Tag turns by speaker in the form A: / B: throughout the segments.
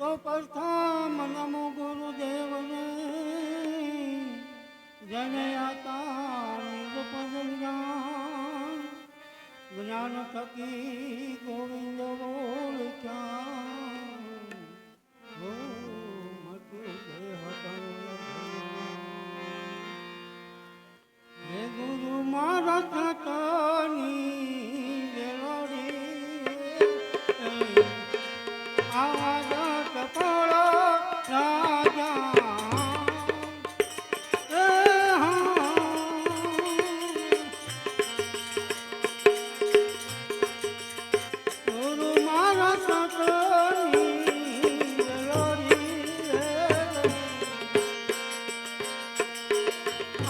A: તો પ્રથમ નમો ગુરુદેવને જેને જ્ઞાન થકી ગોવિંદ બોલ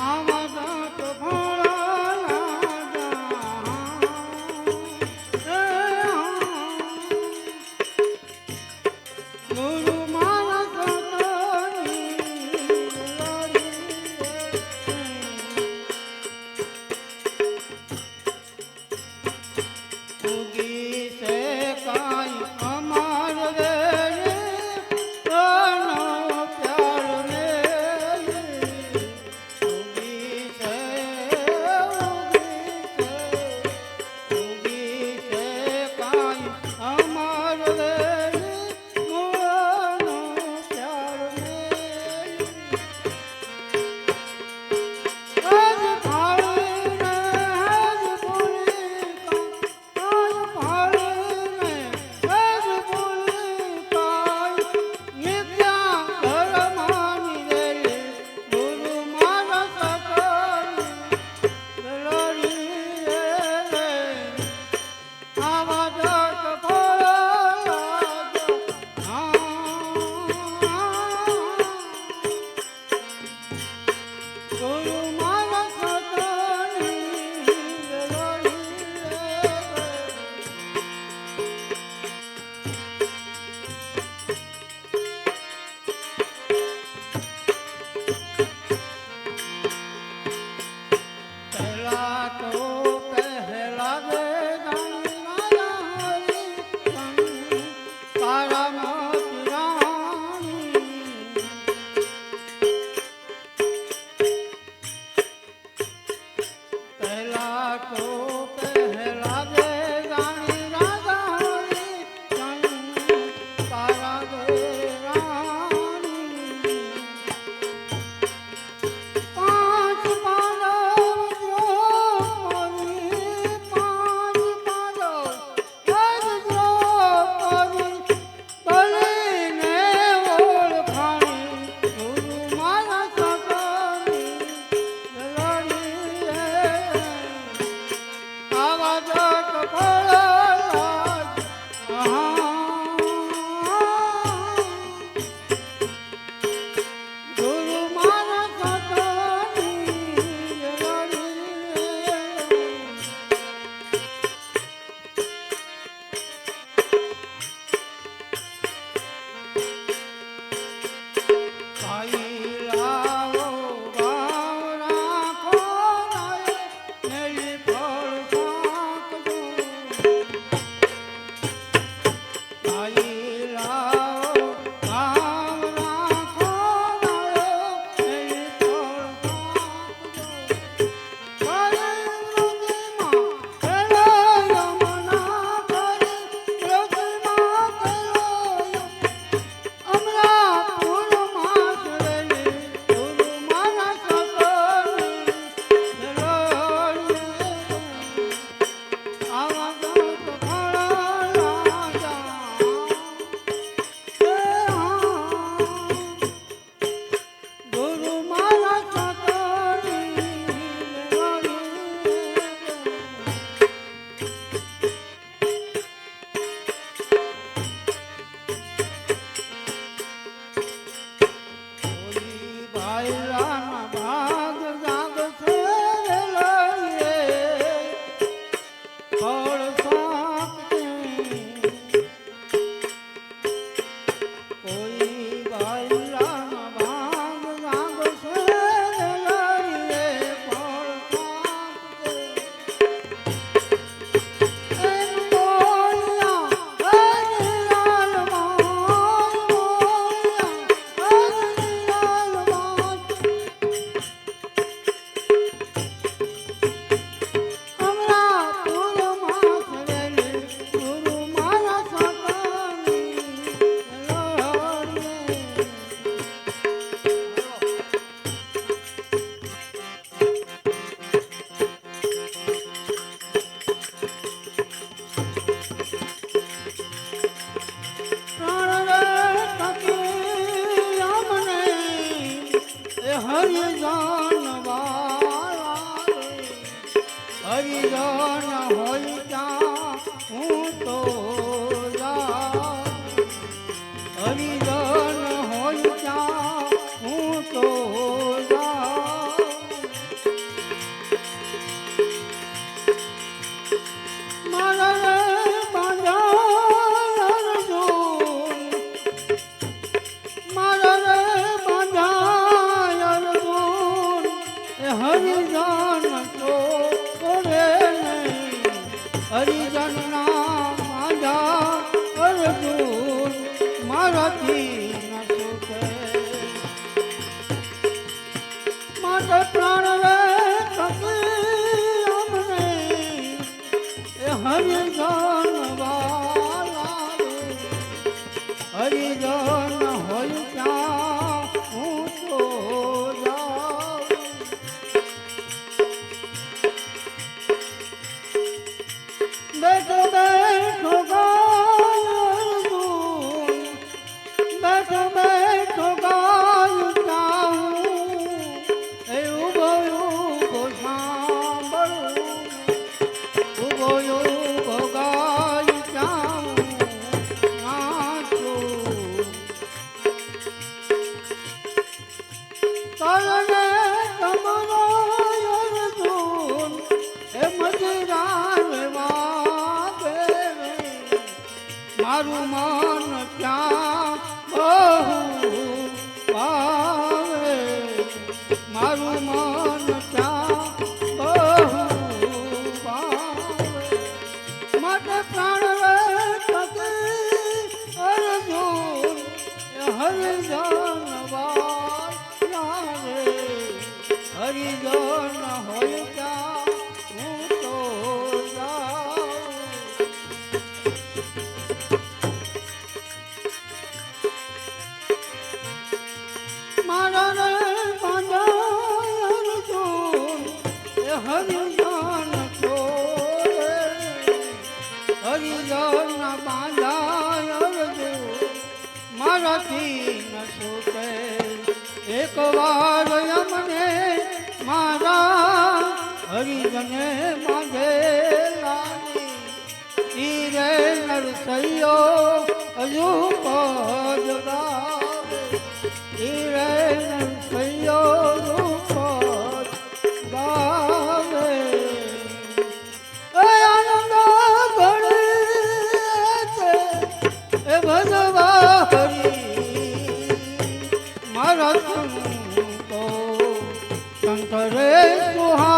A: আমার રામ હરિજન હરિજન મારું મા હરિજન છો હરિજન બાંધા મારાથી ન છૂટે. એકવાર મને મારા હરિજને બાંધેલા રે શંકરે સુહા